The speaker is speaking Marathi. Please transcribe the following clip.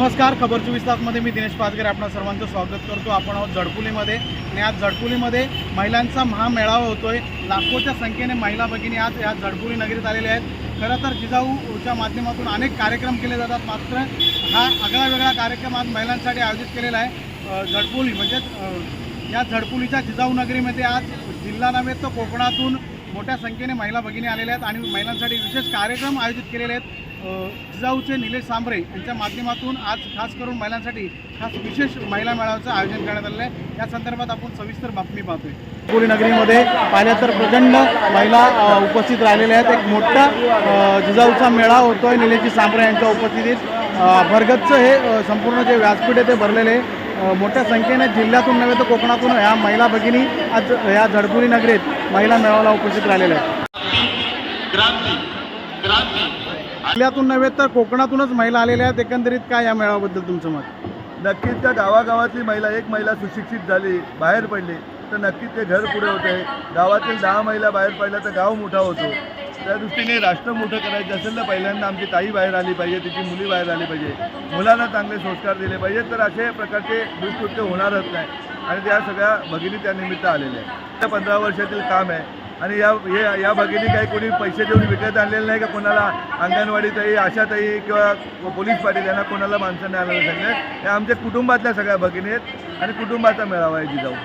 नमस्कार खबर चोवीस तासमध्ये मी दिनेश पाचगरे आपणा सर्वांचं स्वागत करतो. आपण आहोत झडकुलीमध्ये आणि आज झडकुलीमध्ये महिलांचा महामेळावा होतोय. लाखोच्या संख्येने महिला भगिनी आज या झडकुली नगरीत आलेल्या आहेत. खरं तर जिजाऊच्या माध्यमातून अनेक कार्यक्रम केले जातात. मात्र हा आगळा वेगळा कार्यक्रम आज महिलांसाठी आयोजित केलेला आहे. अ, झडकुली म्हणजेच या झडकुलीच्या जिजाऊ नगरीमध्ये आज जिल्हा नव्हे तर कोकणातून मोठ्या संख्येने महिला भगिनी आलेल्या आहेत आणि महिलांसाठी विशेष कार्यक्रम आयोजित केलेले आहेत. जिजाऊचे निलेश सांबरे यांच्या माध्यमातून आज खास करून महिलांसाठी खास विशेष महिला मेळाव्याचं आयोजन करण्यात आलेलं आहे. या संदर्भात आपण सविस्तर बातमी पाहतोय. कोळी नगरीमध्ये पाहिलं तर प्रचंड महिला उपस्थित राहिलेल्या आहेत. एक मोठा जिजाऊचा मेळा होतोय निलेशजी सांबरे यांच्या उपस्थितीत. भरगतचं हे संपूर्ण जे व्यासपीठ आहे ते भरलेले आहे. मोठ्या संख्येने जिल्ह्यातून नव्हे तर कोकणातून ह्या महिला भगिनी आज या झडपुरी नगरीत महिला मेळाव्याला उपस्थित राहिलेल्या आहेत. क्रांती क्रांती जिल्ह्यातून नव्हे तर कोकणातूनच महिला आलेल्या आहेत. एकंदरीत काय या मेळाव्याबद्दल तुमचं मत? नक्कीच त्या गावागावातली महिला एक महिला सुशिक्षित झाली बाहेर पडली तर नक्कीच ते घर पुढे होते. गावातील दहा महिला बाहेर पडल्या तर गाव मोठा होतो. त्या दृष्टीने राष्ट्र मोठं करायचं असेल तर पहिल्यांदा आमची ताई बाहेर आली पाहिजे तिची मुली बाहेर आली पाहिजे. मुलांना चांगले संस्कार दिले पाहिजेत तर असे प्रकारचे दुष्कृत्य होणारच नाही. आणि त्या सगळ्या भगिनी त्यानिमित्त आलेल्या आहेत. त्या पंधरा वर्षातील काम आहे. आणि या हे या भगिनी काही कोणी पैसे देऊन विकत आणलेले नाही का कोणाला? अंगणवाडीतही आशाताई किंवा पोलीस पाटील यांना कोणाला माणसाने आलेलं सांगितलं हे आमच्या कुटुंबातल्या सगळ्या भगिनी आहेत आणि कुटुंबाचा मेळावा आहे जिजाऊ.